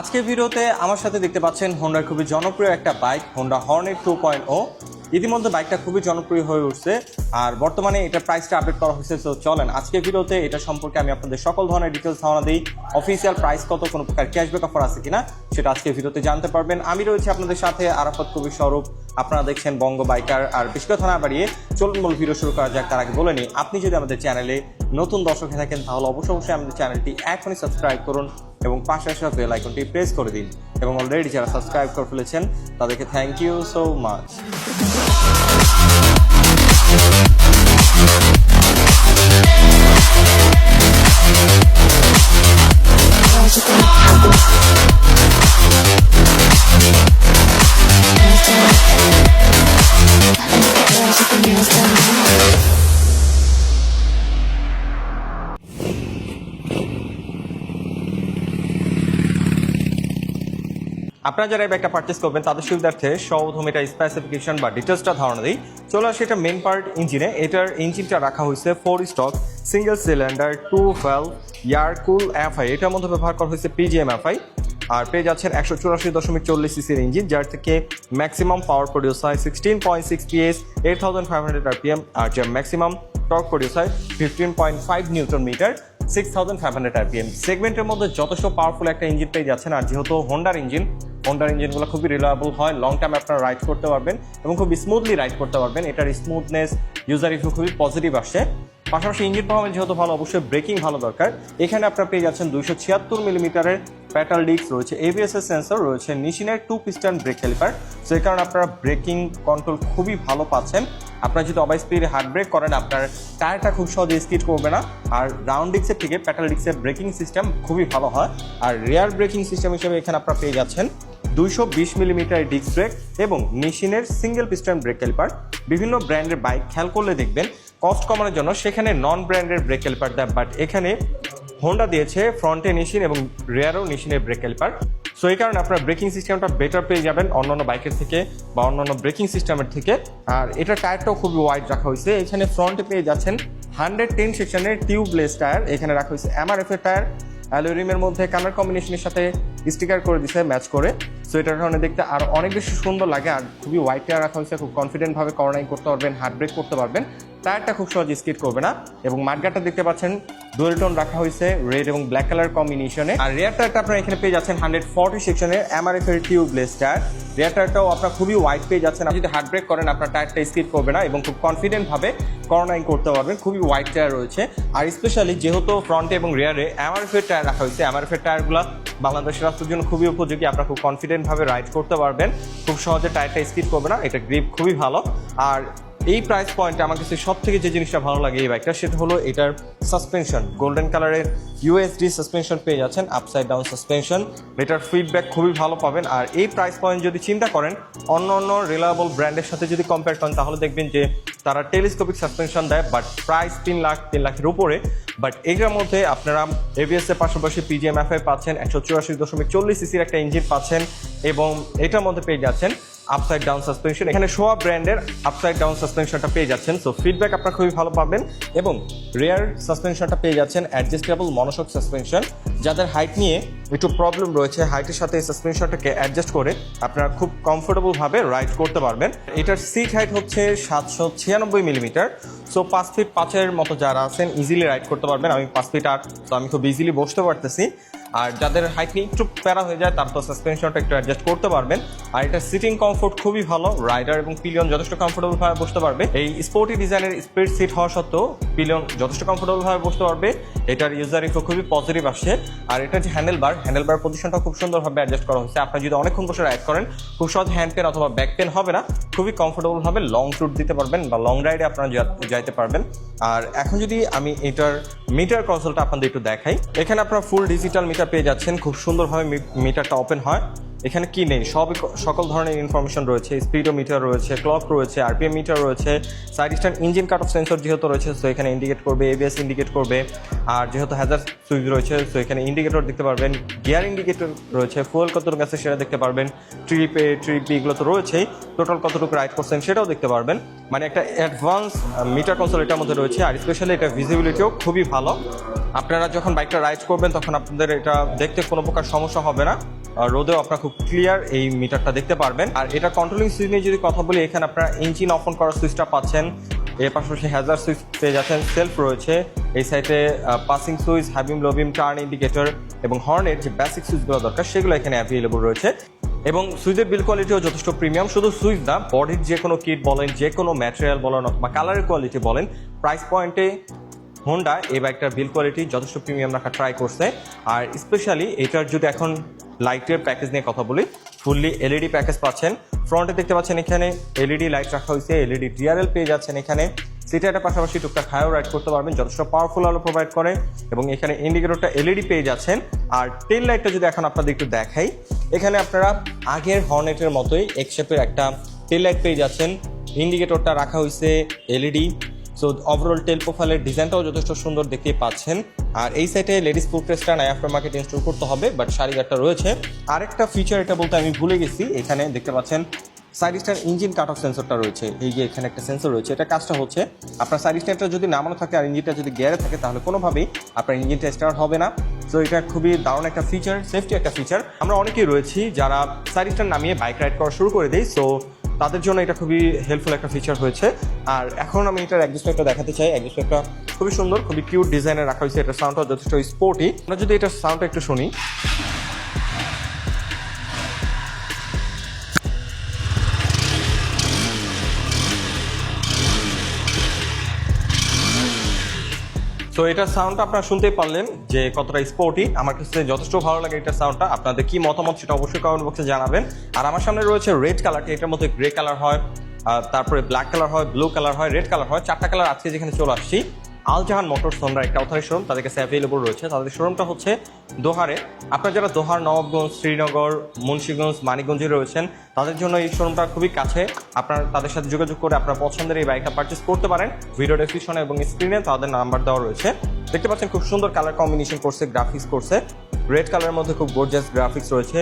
আজকের ভিডিওতে আমার সাথে দেখতে পাচ্ছেন হোন্ডার খুবই জনপ্রিয় একটা bike Honda Hornet two point O ইতিমধ্যে বাইকটা খুবই জনপ্রিয় হয়ে উঠছে আর বর্তমানে এটা প্রাইসটা আপডেট করা হয়েছে তো চলেন আজকের ভিডিওতে এটা সম্পর্কে আমি আপনাদের সকল ধরনের ডিটেলস ধারণা দিই অফিসিয়াল প্রাইস কত, কোনো প্রকার ক্যাশব্যাক অফার আছে কিনা, সেটা আজকের ভিডিওতে জানতে পারবেন। আমি রয়েছি আপনাদের সাথে আরাফত কবির স্বরূপ। আপনারা দেখছেন বঙ্গ বাইকার আর বেশি না বাড়িয়ে চলুন মূল ভিডিও শুরু করা যাক, তার আগে বলে নিই, আপনি যদি আমাদের চ্যানেলে নতুন দর্শক হয়ে থাকেন, তাহলে অবশ্যই অবশ্যই আমাদের চ্যানেলটি এখনই সাবস্ক্রাইব করুন এবং পাশে আসা বেল আইকনটি প্রেস করে দিন। এবং অলরেডি যারা সাবস্ক্রাইব করে ফেলেছেন, তাদেরকে থ্যাংক ইউ সো মাচ আপনারা যারা এই ব্যাগটা পারচেস করবেন, তাদের সুবিধার্থে সর্বপ্রথম এটা স্পেসিফিকেশন বা ডিটেলসটা ধারণা দিই। চলে আসে এটা মেন পার্ট ইঞ্জিনে এটার ইঞ্জিনটা রাখা হয়েছে four stroke single cylinder two valve air cooled FI এটার মধ্যে ব্যবহার করা হয়েছে পিজিএম এফআই আর পেয়ে যাচ্ছেন একশো চুরাশি দশমিক চল্লিশ সিসির ইঞ্জিন যার থেকে ম্যাক্সিমাম পাওয়ার প্রডিউস হয় sixteen point six PS eight thousand five hundred RPM আর যার ম্যাক্সিমাম টর্ক প্রডিউস হয় fifteen point five newton metre six thousand five hundred RPM সেগমেন্টের মধ্যে যথেষ্ট পাওয়ারফুল একটা ইঞ্জিন পেয়ে যাচ্ছেন, আর যেহেতু হোন্ডার ইঞ্জিন হোন্ডার ইঞ্জিনগুলো খুবই রিলায়েবল হয় লং টাইম আপনারা রাইড করতে পারবেন এবং খুব স্মুথলি রাইড করতে পারবেন। এটার স্মুথনেস ইউজার রিভিউ খুবই পজিটিভ আসছে। পাশাপাশি ইঞ্জিন পারফরমেন্স যেহেতু ভালো, অবশ্যই ব্রেকিং ভালো দরকার। এখানে আপনারা পেয়ে যাচ্ছেন দুইশো ছিয়াত্তর মিলিমিটারের প্যাটাল ডিস্ক রয়েছে এবিএস এর সেন্সর রয়েছে, নিশিনের two piston brake caliper so কারণে আপনারা ব্রেকিং কন্ট্রোল খুবই ভালো পাচ্ছেন। আপনারা যদি অবাই স্পিডে হার্ড ব্রেক করেন, আপনার টায়ারটা খুব সহজে স্কিড করবে না। আর রাউন্ড ডিক্সের থেকে প্যাটাল ডিক্সের ব্রেকিং সিস্টেম খুবই ভালো হয়। আর রেয়ার ব্রেকিং সিস্টেম হিসেবে এখানে আপনারা পেয়ে যাচ্ছেন দুইশো বিশ মিলিমিটার ডিস্ক ব্রেক এবং মেশিনের সিঙ্গেল পিস্টন ব্রেক ক্যালিপার বিভিন্ন ব্র্যান্ডের বাইক খেয়াল করলে দেখবেন কস্ট কমানোর জন্য সেখানে নন ব্র্যান্ডের ব্রেক ক্যালিপার দেয় বাট এখানে হোন্ডা দিয়েছে ফ্রন্টে নিশিন এবং রেয়ারও নিশিনের ব্রেক ক্যালিপার সো এই কারণে আপনার ব্রেকিং সিস্টেমটা বেটার পেয়ে যাবেন অন্যান্য বাইকের থেকে বা অন্যান্য ব্রেকিং সিস্টেমের থেকে। আর এটা টায়ারটাও খুবই ওয়াইড রাখা হয়েছে। এখানে ফ্রন্টে পেয়ে যাচ্ছেন হান্ড্রেড টেন সেকশনের টিউবলেস টায়ার এখানে রাখা হয়েছে এমআরএফ এর টায়ার অ্যালুরিমের মধ্যে কালার কম্বিনেশনের সাথে স্টিকার করে দিছে, ম্যাচ করে। সো এটার কারণে দেখতে আর অনেক বেশি সুন্দর লাগে আর খুবই হোয়াইট টায়ার রাখা হয়েছে, খুব কনফিডেন্টভাবে করোনাই করতে পারবেন হার্ড ব্রেক করতে পারবেন। টায়ারটা খুব সহজে স্কিড করবে না এবং মাঠগাটটা দেখতে পাচ্ছেন ডুয়েল রাখা হয়েছে রেড এবং ব্ল্যাক কালার কম্বিনেশনে আর রেয়ার টায়ারটা আপনারা এখানে পেয়ে যাচ্ছেন হান্ড্রেড ফর্টি সেকশনের এমআরএফ এর টিউবলেস টায়ার রেয়ার টায়ারটাও আপনার খুবই হোয়াইট পেয়ে যাচ্ছেন, আপনি যদি হার্ড ব্রেক করেন, আপনার টায়ারটা স্কিট করবে না এবং খুব কনফিডেন্টভাবে করোনাইং করতে পারবেন। খুবই হোয়াইট টায়ার রয়েছে। আর স্পেশালি যেহেতু ফ্রন্টে এবং রেয়ারে এমআরএফ এর টায়ার রাখা হয়েছে এমআরএফ এর টায়ারগুলো বাংলাদেশের রাস্তার জন্য খুবই উপযোগী। আপনারা খুব কনফিডেন্টভাবে রাইড করতে পারবেন। খুব সহজে টায়ারটা স্কিড করবে না। এটা গ্রিপ খুবই ভালো। আর এই প্রাইস পয়েন্টে আমার কাছে সব থেকে যে জিনিসটা ভালো লাগে এই বাইকটা সেটা হলো এটার সাসপেনশন গোল্ডেন কালারের ইউএসডি সাসপেনশন পেয়ে যাচ্ছেন আপসাইড ডাউন সাসপেনশন এটার ফিডব্যাক খুবই ভালো পাবেন। আর এই প্রাইস পয়েন্ট যদি চিন্তা করেন, অন্য অন্য রিলায়েবল ব্র্যান্ডের সাথে যদি কম্পেয়ার করেন, তাহলে দেখবেন যে তারা টেলিস্কোপিক সাসপেনশন দেয় বাট প্রাইস তিন লাখ, তিন লাখের উপরে। বাট এটার মধ্যে আপনারা এবিএস এর পাশাপাশি পিজিএম এফআই পাচ্ছেন, একশো চুরাশি দশমিক চল্লিশ সিসির একটা ইঞ্জিন পাচ্ছেন, এবং এটার মধ্যে পেয়ে যাচ্ছেন আপসাইড ডাউন সাসপেনশন এখানে শোয়া ব্র্যান্ডের আপসাইড ডাউন সাসপেনশনটা পেয়ে যাচ্ছেন। সো ফিডব্যাক আপনারা খুবই ভালো পাবেন এবং রেয়ার সাসপেনশনটা পেয়ে যাচ্ছেন অ্যাডজাস্টেবল মনোশক সাসপেনশন যাদের হাইট নিয়ে একটু প্রবলেম রয়েছে হাইটের সাথে এই সাসপেনশনটাকে অ্যাডজাস্ট করে আপনারা খুব কমফোর্টেবলভাবে রাইড করতে পারবেন। এটার সিট হাইট হচ্ছে সাতশো ছিয়ানব্বই মিলিমিটার সো পাঁচ ফিট পাঁচের মতো যারা আছেন ইজিলি রাইড করতে পারবেন। আমি পাঁচ ফিট আট, তো আমি খুব ইজিলি বসতে পারতেছি। আর যাদের হাইট নিয়ে একটু প্যারা হয়ে যায়, তার তো সাসপেনশনটা একটু অ্যাডজাস্ট করতে পারবেন। আর এটা সিটিং কমফোর্ট খুবই ভালো। রাইডার এবং পিলিয়ন যথেষ্ট কমফোর্টেবল ভাবে বসতে পারবে। এই স্পোর্টি ডিজাইনের স্পিড সিট হওয়া সত্ত্বেও পিলিয়ন যথেষ্ট কমফোর্টেবল ভাবে বসতে পারবে। এটার ইউজার রিভিউ খুবই পজিটিভ আসছে। আর এটা যে হ্যান্ডেল বার হ্যান্ডেল বার পজিশনটা খুব সুন্দরভাবে অ্যাডজাস্ট করা হয়েছে। আপনি যদি অনেকক্ষণ বসে রাইড করেন, খুব সহজ হ্যান্ড পেন অথবা ব্যাক পেন হবে না। খুবই কমফোর্টেবল ভাবে লং ট্যুর দিতে পারবেন বা লং রাইডে আপনারা যাইতে পারবেন। আর এখন যদি আমি এটার মিটার কনসোলটা আপনাদের একটু দেখাই। এখানে আপনারা ফুল ডিজিটাল মিটার পেয়ে যাচ্ছেন। খুব সুন্দরভাবে মিটারটা ওপেন হয়। এখানে কি নেই? সব সকল ধরনের ইনফরমেশন রয়েছে স্পিডও মিটার রয়েছে ক্লক রয়েছে আরপিএম মিটার রয়েছে side stand engine cut off sensor যেহেতু রয়েছে সো এখানে ইন্ডিকেট করবে এবিএস ইন্ডিকেট করবে। আর যেহেতু হ্যাজার সুইচ রয়েছে সো এখানে ইন্ডিকেটর দেখতে পারবেন গিয়ার ইন্ডিকেটর রয়েছে ফুয়েল কতটুকু আছে সেটা দেখতে পারবেন ট্রিপ এ ট্রিপ এগুলো তো রয়েছেই টোটাল কতটুকু রাইড করছেন সেটাও দেখতে পারবেন। মানে একটা অ্যাডভান্স মিটার কনসোল এটার মধ্যে রয়েছে, আর স্পেশালি এটা ভিজিবিলিটিও খুবই ভালো। আপনারা যখন বাইকটা রাইড করবেন, তখন আপনাদের এটা দেখতে কোনো প্রকার সমস্যা হবে না। রোদেও আপনারা খুব ক্লিয়ার এই মিটারটা দেখতে পারবেন। আর এটা কন্ট্রোলিং সুইচ নিয়ে যদি কথা বলি, এখানে আপনারা ইঞ্জিন অফ অন করার সুইচটা পাচ্ছেন। এর পাশাপাশি হ্যাজার সুইচ পেয়ে যাচ্ছেন সেলফ রয়েছে। এই সাইডে passing switch high beam low beam turn indicator এবং হর্নের যে বেসিক সুইচগুলো দরকার, সেগুলো এখানে অ্যাভেলেবল রয়েছে। এবং সুইচের বিল কোয়ালিটিও যথেষ্ট প্রিমিয়াম শুধু সুইচ না বডির যে কোনো কিট বলেন যে কোনো ম্যাটেরিয়াল বলেন অথবা কালারের কোয়ালিটি বলেন প্রাইস পয়েন্টে হোন্ডা এই বাইকটার বিল কোয়ালিটি যথেষ্ট প্রিমিয়াম রাখা ট্রাই করছে। আর স্পেশালি এটার যদি এখন লাইটের প্যাকেজ নিয়ে কথা বলি ফুললি এলইডি প্যাকেজ পাচ্ছেন। ফ্রন্টে দেখতে পাচ্ছেন এখানে এলইডি লাইট রাখা হয়েছে এলইডি ডিআরএল পেয়ে যাচ্ছেন এখানে। সিটারটার পাশাপাশি টুকটাক হাইও রাইড করতে পারবেন, যথেষ্ট পাওয়ারফুল আলো প্রোভাইড করে। এবং এখানে ইন্ডিকেটরটা এলইডি পেয়ে যাচ্ছেন। আর টেল লাইটটা যদি এখন আপনাদের একটু দেখাই এখানে আপনারা আগের হর্নেটের মতোই এক শেপের একটা টেল লাইট পেয়ে যাচ্ছেন। ইন্ডিকেটরটা রাখা হয়েছে এলইডি সো ওভারঅল টেল প্রোফাইলের ডিজাইনটাও যথেষ্ট সুন্দর দেখতে পাচ্ছেন। আর এই সাইটে লেডিস ফুটরেস্টটা নাই আফটার মার্কেট ইনস্টল করতে হবে বাট শাড়িঘাটটা রয়েছে। আরেকটা ফিচার এটা বলতে আমি ভুলে গেছি, এখানে দেখতে পাচ্ছেন side stand engine cut off সেন্সরটা রয়েছে। এই যে এখানে একটা সেন্সর রয়েছে, এটা কাজটা হচ্ছে আপনার সাইড স্টারটা যদি নামানো থাকে আর ইঞ্জিনটা যদি গিয়ারে থাকে, তাহলে কোনোভাবেই আপনার ইঞ্জিনটা স্টার্ট হবে না। তো এটা খুবই দারুণ একটা ফিচার সেফটি একটা ফিচার আমরা অনেকেই রয়েছি যারা সাইড স্টার নামিয়ে বাইক রাইড করা শুরু করে দিই সো তাদের জন্য এটা খুবই হেল্পফুল একটা ফিচার হয়েছে। আর এখন আমি এটার অ্যাডজাস্টমেন্টটা দেখাতে চাই। অ্যাডজাস্টমেন্টটা খুবই সুন্দর, খুবই কিউট ডিজাইনে রাখা হয়েছে। এটা সাউন্ডটা যথেষ্ট স্পোর্টি আমরা যদি এটার সাউন্ডটা একটু শুনি। তো এটার সাউন্ডটা আপনারা শুনতেই পারলেন যে কতটা স্পোর্টি আমার কাছে যথেষ্ট ভালো লাগে এটার সাউন্ডটা আপনাদের কি মতামত সেটা অবশ্যই কমেন্ট বক্সে জানাবেন। আর আমার সামনে রয়েছে রেড কালারটি এটার মধ্যে গ্রে কালার হয় তারপরে ব্ল্যাক কালার হয় ব্লু কালার হয় রেড কালার হয়। চারটা কালার আজকে যেখানে চলে আসছি। আলজাহান মোটরস হোন্ডা একটা অথরাইজ শোরুম, তাদের কাছে অ্যাভেলেবল রয়েছে। তাদের শোরুমটা হচ্ছে দোহারে। আপনারা যারা দোহার, নবাবগঞ্জ, শ্রীনগর, মুন্সীগঞ্জ, মানিকগঞ্জে রয়েছেন, তাদের জন্য এই শোরুমটা খুবই কাছে। আপনার তাদের সাথে যোগাযোগ করে আপনার পছন্দের এই বাইকটা পারচেস করতে পারেন। ভিডিও ডেসক্রিপশনে এবং স্ক্রিনে তাদের নাম্বার দেওয়া রয়েছে। দেখতে পাচ্ছেন খুব সুন্দর কালার কম্বিনেশন করছে গ্রাফিক্স করছে। রেড কালারের মধ্যে খুব গর্জিয়াস গ্রাফিক্স রয়েছে।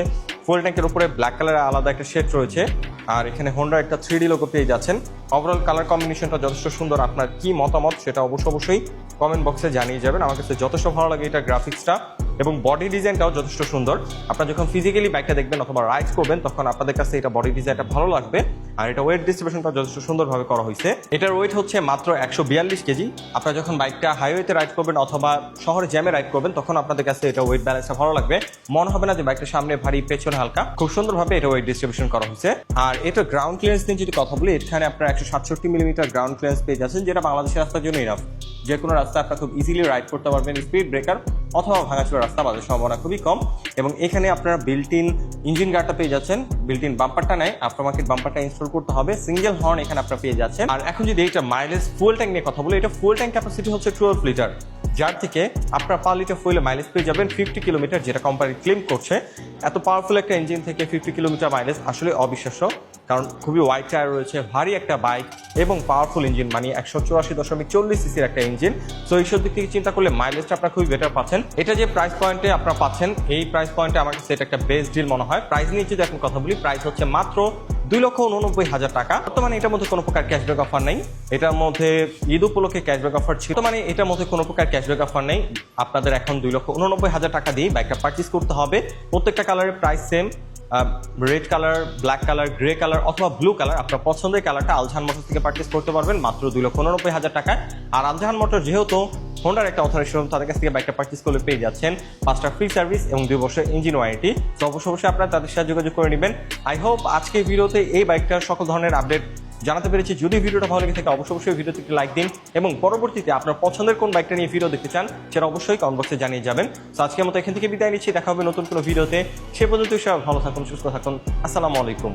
ফুল ট্যাঙ্কের উপরে ব্ল্যাক কালারের আলাদা একটা শেড রয়েছে। আর এখানে হোন্ডা একটা থ্রি ডি লোগো পেয়ে যাচ্ছেন। ওভারঅল কালার কম্বিনেশনটা যথেষ্ট সুন্দর। আপনার কি মতামত সেটা অবশ্য অবশ্যই কমেন্ট বক্সে জানিয়ে যাবেন। আমার কাছে যথেষ্ট ভালো লাগে এটা গ্রাফিক্সটা এবং বডি ডিজাইনটাও যথেষ্ট সুন্দর। আপনারা যখন ফিজিক্যালি বাইকটা দেখবেন অথবা রাইড করবেন, তখন আপনাদের কাছে এটা বডি ডিজাইনটা ভালো লাগবে। আর এটা ওয়েট ডিস্ট্রিবিউশনটা যথেষ্ট সুন্দরভাবে করা হয়েছে। এটার ওয়েট হচ্ছে মাত্র একশো বিয়াল্লিশ কেজি। আপনারা যখন বাইকটা হাইওয়েতে রাইড করবেন অথবা শহরে জ্যামে রাইড করবেন, তখন আপনাদের কাছে এটা ওয়েট ব্যালেন্সটা ভালো লাগবে। মনে হবে না যে বাইকটা সামনে ভারী, পেছনে হালকা। খুব সুন্দরভাবে এটা ওয়েট ডিস্ট্রিবিউশন করা হয়েছে। আর এটা গ্রাউন্ড ক্লিয়ারেন্স নিয়ে যদি কথা বলি, এখানে আপনারা একশো সাতষট্টি মিলিমিটার গ্রাউন্ড ক্লিয়ারেন্স পেয়ে যাচ্ছেন, যেটা বাংলাদেশের রাস্তার জন্য ইনাফ যে কোনো রাস্তা আপনারা খুব ইজিলি রাইড করতে পারবেন। স্পিড ব্রেকার অথবা ভাঙাচোরা রাস্তা বাজার সম্ভাবনা খুবই কম। এবং এখানে আপনারা বিল্ট ইন ইঞ্জিন গার্ডটা পেয়ে যাচ্ছেন। বিল্ট ইন বাম্পারটা নেয় আফটার মার্কেট বাম্পারটা ইনস্টল করতে হবে। সিঙ্গেল হর্ন এখানে আপনারা পেয়ে যাচ্ছেন। আর এখন যদি এটা মাইলেজ ফুল ট্যাঙ্ক নিয়ে কথা বলি, এটা ফুল ট্যাঙ্ক ক্যাপাসিটি হচ্ছে টুয়েলভ লিটার যার থেকে আপনার পার লিটার ফুয়েলে মাইলেজ পেয়ে যাবেন ফিফটি কিলোমিটার যেটা কোম্পানি ক্লেম করছে। এত পাওয়ারফুল একটা ইঞ্জিন থেকে ফিফটি কিলোমিটার মাইলেজ আসলে অবিশ্বাস্য। কারণ খুবই ওয়াইড টায়ার রয়েছে, ভারী একটা বাইক এবং পাওয়ারফুল ইঞ্জিন মানে একশো চুরাশি দশমিক চল্লিশ সিসির একটা ইঞ্জিন সো এইসব দিক থেকে চিন্তা করলে মাইলেজটা আপনার খুবই বেটার পাচ্ছেন। এটা যে প্রাইস পয়েন্টে আপনারা পাচ্ছেন, এই প্রাইস পয়েন্টে আমার কাছে এটা একটা বেস্ট ডিল মনে হয়। প্রাইস নিয়ে যদি এখন কথা বলি প্রাইস হচ্ছে মাত্র দুই লক্ষ উননব্বই হাজার টাকা। বর্তমানে এটার মধ্যে কোনো প্রকার ক্যাশব্যাক অফার নেই। এটার মধ্যে ঈদ উপলক্ষে ক্যাশব্যাক অফার ছিল। মানে এটার মধ্যে কোনো প্রকার ক্যাশব্যাক অফার নেই। আপনাদের এখন দুই লক্ষ উননব্বই হাজার টাকা দিয়ে বাইকটা পারচেস করতে হবে। প্রত্যেকটা কালারের price same red colour black colour grey colour অথবা ব্লু কালার আপনার পছন্দের কালারটা আলজাহান মোটর থেকে পার্চেস করতে পারবেন মাত্র দুই লক্ষ উননব্বই হাজার টাকায়। আর আলজাহান মোটর যেহেতু হোন্ডার একটা অথরাইজ শোরুম তাদের কাছ থেকে বাইকটা পার্চেস করলে পেয়ে যাচ্ছেন পাঁচটা ফ্রি সার্ভিস এবং দুই বছর ইঞ্জিন ওয়ারেন্টি তো অবশ্যই অবশ্যই আপনারা তাদের সাথে যোগাযোগ করে নেবেন। আই হোপ আজকের ভিডিওতে এই বাইকটার সকল ধরনের আপডেট জানাতে পেরেছি। যদি ভিডিওটা ভালো লেগে থাকে, অবশ্যই অবশ্যই ভিডিওতে একটি লাইক দিন এবং পরবর্তীতে আপনার পছন্দের কোন বাইকটা নিয়ে ভিডিও দেখতে চান, সেটা অবশ্যই কমেন্ট বক্সে জানিয়ে যাবেন। তো আজকের মতো এখান থেকে বিদায় নিচ্ছি। দেখা হবে নতুন কোনো ভিডিওতে। সে পর্যন্ত সবাই ভালো থাকুন, সুস্থ থাকুন। আসসালামু আলাইকুম।